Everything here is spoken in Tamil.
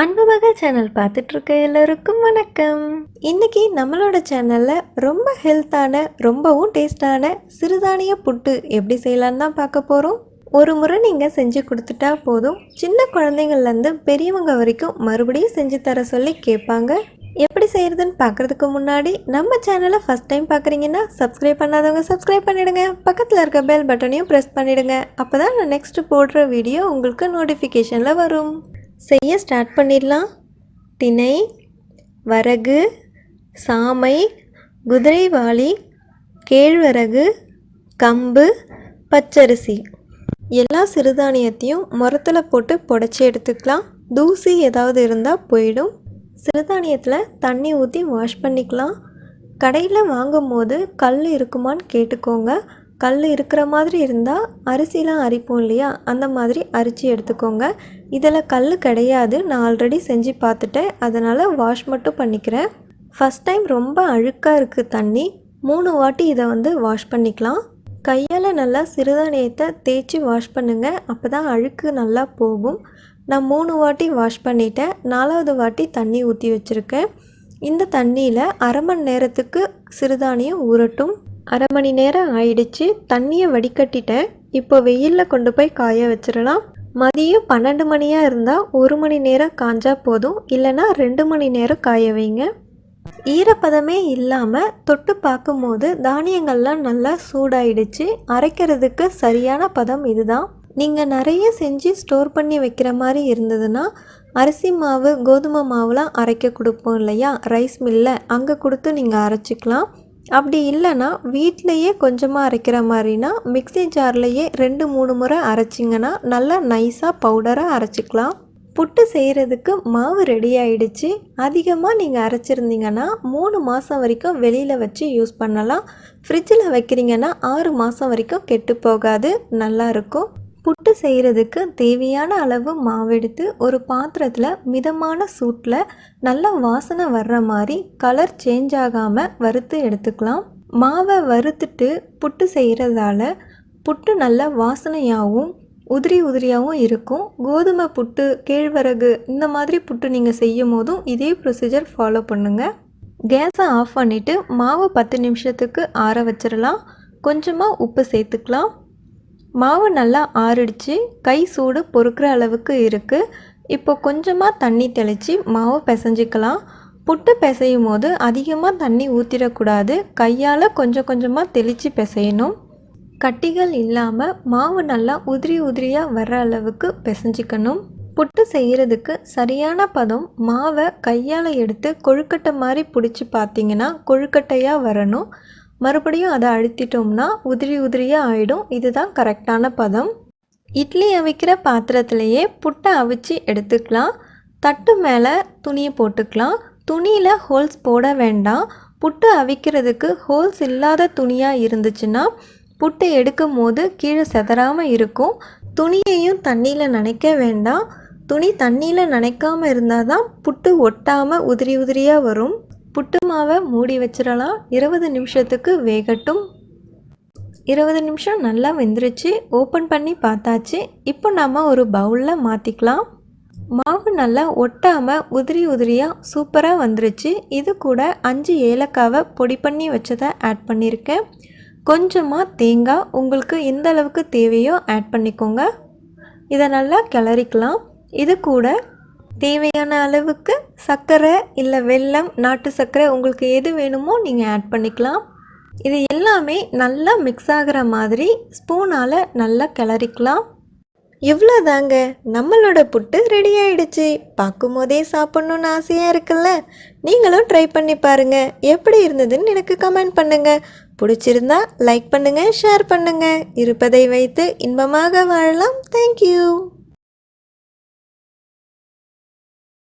அன்பு மகள் சேனல் பார்த்துட்ருக்க எல்லோருக்கும் வணக்கம். இன்றைக்கி நம்மளோட சேனலில் ரொம்ப ஹெல்த்தான ரொம்பவும் டேஸ்டான சிறுதானிய புட்டு எப்படி செய்யலான்னு தான் பார்க்க போகிறோம் ஒரு முறை நீங்கள் செஞ்சு கொடுத்துட்டா போதும். சின்ன குழந்தைங்கள்லேருந்து பெரியவங்க வரைக்கும் மறுபடியும் செஞ்சு தர சொல்லி கேட்பாங்க. எப்படி செய்கிறதுன்னு பார்க்கறதுக்கு முன்னாடி நம்ம சேனலை ஃபஸ்ட் டைம் பார்க்குறீங்கன்னா சப்ஸ்கிரைப் பண்ணாதவங்க சப்ஸ்கிரைப் பண்ணிடுங்க. பக்கத்தில் இருக்க பெல் பட்டனையும் ப்ரெஸ் பண்ணிடுங்க. அப்போ தான் நான் நெக்ஸ்ட்டு போடுற வீடியோ உங்களுக்கு நோட்டிஃபிகேஷனில் வரும். செய்ய ஸ்டார்ட் பண்ணிடலாம். திணை வரகு சாமை குதிரைவாளி கேழ்வரகு கம்பு பச்சரிசி. எல்லா சிறுதானியத்தையும் முரத்தில் போட்டு புடச்சி எடுத்துக்கலாம். தூசி ஏதாவது இருந்தால் போயிடும். சிறுதானியத்தில் தண்ணி ஊற்றி வாஷ் பண்ணிக்கலாம். கடையில் வாங்கும் போது கல் இருக்குமான்னு கேட்டுக்கோங்க. கல் இருக்கிற மாதிரி இருந்தால் அரிசிலாம் அரிப்போம் இல்லையா? அந்த மாதிரி அரிச்சு எடுத்துக்கோங்க. இதில் கல் கிடையாது. நான் ஆல்ரெடி செஞ்சு பார்த்துட்டேன். அதனால் வாஷ் மட்டும் பண்ணிக்கிறேன். ஃபஸ்ட் டைம் ரொம்ப அழுக்காக இருக்குது தண்ணி. மூணு வாட்டி இதை வந்து வாஷ் பண்ணிக்கலாம். கையால் நல்லா சிறுதானியத்தை தேய்ச்சி வாஷ் பண்ணுங்கள் அப்போ தான் அழுக்கு நல்லா போகும். நான் மூணு வாட்டி வாஷ் பண்ணிட்டேன். நாலாவது வாட்டி தண்ணி ஊற்றி வச்சுருக்கேன். இந்த தண்ணியில் அரை மணி நேரத்துக்கு சிறுதானியம் ஊறட்டும். அரை மணி நேரம் ஆயிடுச்சு. தண்ணியை வடிகட்டிட்டேன். இப்போ வெயிலில் கொண்டு போய் காய வச்சிடலாம். மதியம் பன்னெண்டு மணியாக இருந்தால் ஒரு மணி நேரம் காஞ்சா போதும் இல்லைன்னா ரெண்டு மணி நேரம் காய வைங்க. ஈரப்பதமே இல்லாமல் தொட்டு பார்க்கும்போது தானியங்கள்லாம் நல்லா சூடாயிடுச்சு. அரைக்கிறதுக்கு சரியான பதம் இதுதான். நீங்கள் நிறைய செஞ்சு ஸ்டோர் பண்ணி வைக்கிற மாதிரி இருந்ததுன்னா அரிசி மாவு கோதுமை மாவுலாம் அரைக்க கொடுப்போம் இல்லையா? ரைஸ் மில்லில் அங்கே கொடுத்து நீங்கள் அரைச்சிக்கலாம். அப்படி இல்லைன்னா வீட்டிலையே கொஞ்சமாக அரைக்கிற மாதிரினா மிக்சி ஜார்லேயே ரெண்டு மூணு முறை அரைச்சிங்கன்னா நல்லா நைஸாக பவுடராக அரைச்சிக்கலாம். புட்டு செய்கிறதுக்கு மாவு ரெடி ஆயிடுச்சு. அதிகமாக நீங்கள் அரைச்சிருந்தீங்கன்னா மூணு மாதம் வரைக்கும் வெளியில் வச்சு யூஸ் பண்ணலாம். ஃப்ரிட்ஜில் வைக்கிறீங்கன்னா ஆறு மாதம் வரைக்கும் கெட்டு போகாது. நல்லாயிருக்கும் புட்டு செய்கிறதுக்கு தேவையான அளவு மாவு எடுத்து ஒரு பாத்திரத்தில் மிதமான சூட்டில் நல்லா வாசனை வர்ற மாதிரி கலர் சேஞ்ச் ஆகாமல் வறுத்து எடுத்துக்கலாம். மாவை வறுத்துட்டு புட்டு செய்கிறதால புட்டு நல்ல வாசனையாகவும் உதிரி உதிரியாகவும் இருக்கும். கோதுமை புட்டு கேழ்வரகு இந்த மாதிரி புட்டு நீங்கள் செய்யும் போதும் இதே ப்ரொசீஜர் ஃபாலோ பண்ணுங்கள் கேஸை ஆஃப் பண்ணிவிட்டு மாவு பத்து நிமிஷத்துக்கு ஆற வச்சிடலாம் கொஞ்சமாக உப்பு சேர்த்துக்கலாம். மாவு நல்லா ஆறிடுச்சு. கை சூடு பொறுக்கிற அளவுக்கு இருக்குது இப்போ கொஞ்சமாக தண்ணி தெளித்து மாவு பிசைஞ்சிக்கலாம். புட்டு பிசையும் போது அதிகமாக தண்ணி ஊற்றிடக்கூடாது கையால் கொஞ்சம் கொஞ்சமாக தெளித்து பிசையணும். கட்டிகள் இல்லாமல் மாவு நல்லா உதிரி உதிரியாக வர்ற அளவுக்கு பிசைஞ்சிக்கணும். புட்டு செய்கிறதுக்கு சரியான பதம் மாவை கையால் எடுத்து கொழுக்கட்டை மாதிரி பிடிச்சி பார்த்தீங்கன்னா கொழுக்கட்டையாக வரணும். மறுபடியும் அதை அழுத்திட்டோம்னா உதிரி உதிரியாக ஆகிடும் இதுதான் கரெக்டான பதம். இட்லி அவிக்கிற பாத்திரத்திலையே புட்டை அவிச்சு எடுத்துக்கலாம். தட்டு மேலே துணியை போட்டுக்கலாம். துணியில் ஹோல்ஸ் போட வேண்டாம். புட்டு அவிக்கிறதுக்கு ஹோல்ஸ் இல்லாத துணியாக இருந்துச்சுன்னா புட்டு எடுக்கும் போது கீழே செதறாமல் இருக்கும். துணியையும் தண்ணியில் நனைக்க வேண்டாம். துணி தண்ணியில் நனைக்காமல் இருந்தால் தான் புட்டு ஒட்டாமல் உதிரி உதிரியாக வரும். புட்டு மாவை மூடி வச்சிடலாம். இருபது நிமிஷத்துக்கு வேகட்டும். இருபது நிமிஷம் நல்லா வெந்துருச்சு. ஓப்பன் பண்ணி பார்த்தாச்சு. இப்போ நாம் ஒரு பவுலில் மாற்றிக்கலாம் மாவு நல்லா ஒட்டாமல் உதிரி உதிரியாக சூப்பராக வந்துருச்சு. இது கூட அஞ்சு ஏலக்காவை பொடி பண்ணி வச்சதை ஆட் பண்ணியிருக்கேன் கொஞ்சமாக தேங்காய் உங்களுக்கு எந்த அளவுக்கு தேவையோ ஆட் பண்ணிக்கோங்க. இதை நல்லா கிளறிக்கலாம். இது கூட தேவையான அளவுக்கு சர்க்கரை இல்லை வெல்லம் நாட்டு சர்க்கரை உங்களுக்கு எது வேணுமோ நீங்கள் ஆட் பண்ணிக்கலாம். இது எல்லாமே நல்லா மிக்ஸ் ஆகிற மாதிரி ஸ்பூனால் நல்லா கிளறிக்கலாம். இவ்வளோதாங்க நம்மளோட புட்டு ரெடி ஆயிடுச்சு. பார்க்கும் போதே சாப்பிட்ணுன்னு ஆசையாக இருக்குல்ல? நீங்களும் ட்ரை பண்ணி பாருங்கள் எப்படி இருந்ததுன்னு எனக்கு கமெண்ட் பண்ணுங்கள் பிடிச்சிருந்தா லைக் பண்ணுங்கள் ஷேர் பண்ணுங்கள் இருப்பதை வைத்து இன்பமாக வாழலாம். தேங்க்யூ